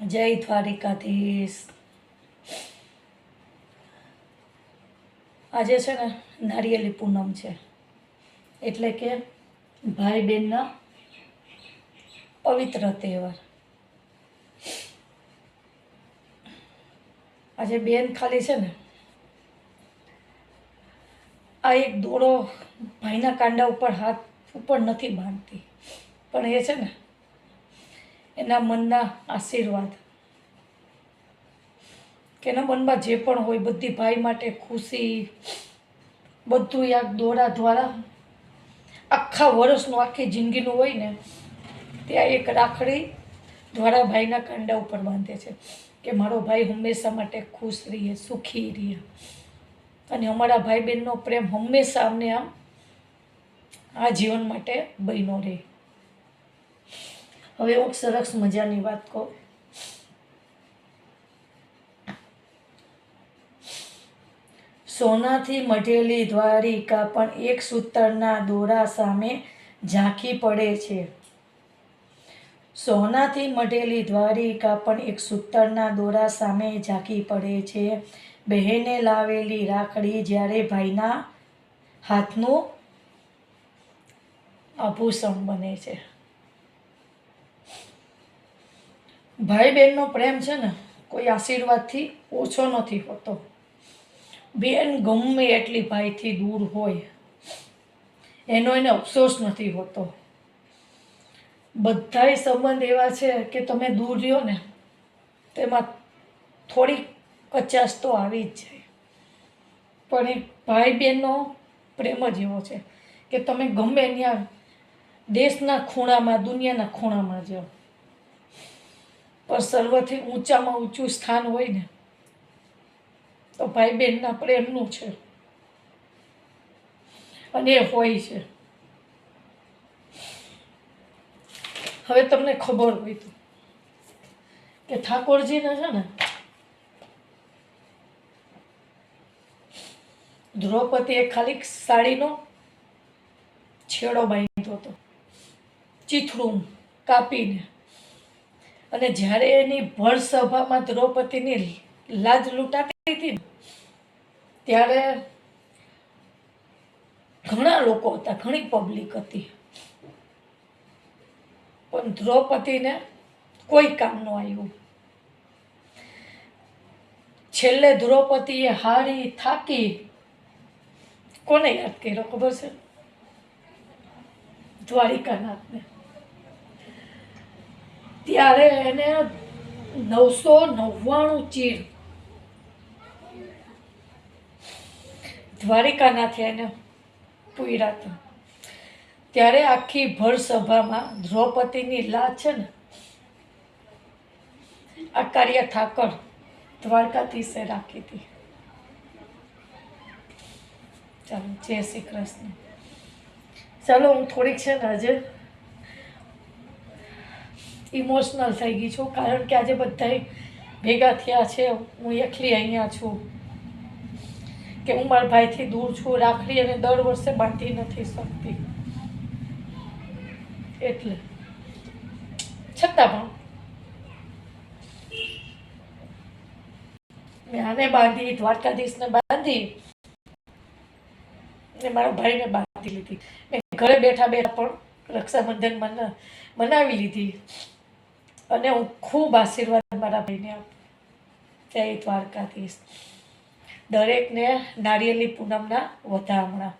જય દ્વારિકાધીશ. આજે છે ને નારિયેલી પૂનમ છે. એટલે કે ભાઈ બહેનના પવિત્ર તહેવાર. આજે બેન ખાલી છે ને આ એક દોરો ભાઈના કાંડા ઉપર હાથ ઉપર નથી બાંધતી. પણ એ છે ને એના મનના આશીર્વાદ. કે એના મનમાં જે પણ હોય, બધી ભાઈ માટે ખુશી, બધું આ દોરા દ્વારા આખા વર્ષનું, આખી જિંદગીનું હોય ને, ત્યાં એક રાખડી દ્વારા ભાઈના કાંડા ઉપર બાંધે છે કે મારો ભાઈ હંમેશા માટે ખુશ રહીએ, સુખી રહીએ. અને અમારા ભાઈ બહેનનો પ્રેમ હંમેશા અમને આમ આ જીવન માટે બન્યો રહે. હવે હું સરસ મજાની વાત કહું. સોનાથી મઢેલી દ્વારિકા પણ એક સૂતરના દોરા સામે ઝાંખી પડે છે. સોનાથી મઢેલી દ્વારિકા પણ એક સૂતરના દોરા સામે ઝાંખી પડે છે. બહેને લાવેલી રાખડી જ્યારે ભાઈના હાથનું આભૂષણ બને છે. ભાઈ બહેનનો પ્રેમ છે ને, કોઈ આશીર્વાદથી ઓછો નથી હોતો. બેન ગમે એટલી ભાઈથી દૂર હોય, એનો એને અફસોસ નથી હોતો. બધાય સંબંધ એવા છે કે તમે દૂર રહ્યો ને, તેમાં થોડી કચાશ તો આવી જ જાય. પણ એ ભાઈ બહેનનો પ્રેમ જ એવો છે કે તમે ગમે ત્યાં દેશના ખૂણામાં, દુનિયાના ખૂણામાં જાઓ. પણ સર્વથી ઊંચામાં ઊંચું સ્થાન હોય ને, તો ભાઈ બહેનના પ્રેમનું છે. અને એ હોય છે. હવે તમને ખબર હોય તો. કે ઠાકોરજીને છે ને દ્રૌપદીએ ખાલી સાડીનો છેડો બાંધ્યો હતો. ચીથડું કાપીને. અને જ્યારે એની ભર સભામાં દ્રૌપદીની લાજ લૂંટાતી હતી, ત્યારે ઘણા લોકો હતા, ઘણી પબ્લિક હતી. પણ દ્રૌપદીને કોઈ કામ ન આવ્યું. છેલ્લે દ્રૌપદીએ હારી થાકી. કોને યાદ કર્યો ખબર છે? દ્વારિકાનાથને. ત્યારે એને નવસો નવ્વાણું ચીર દ્વારિકાનાથે એને પૂર્યા હતા. ત્યારે આખી ભર સભામાં દ્રૌપદીની લા છે ને, આ કાર્ય ઠાકર દ્વારકાધીશે રાખી હતી. ચાલો, જય શ્રી કૃષ્ણ. ચાલો, હું થોડીક છે ને આજે ઇમોશનલ થઈ ગઈ છું, કારણ કે આજે બધા ભેગા થયા છે. હું એકલી અહીંયા છું કે હું મારા ભાઈથી દૂર છું, રાખડી અને દર વર્ષે બાંધી નથી શકતી. એટલે. છતાં પણ મેં આને બાંધી, દ્વારકાધીશને બાંધી ને મારા ભાઈને બાંધી લીધી. મેં ઘરે બેઠા બેઠા પણ રક્ષાબંધન મના, મનાવી લીધી. અને હું ખૂબ આશીર્વાદ મારા ભાઈને આપું. જય દ્વારકાધીશ. દરેકને નારિયેલી પૂનમના વધામણા.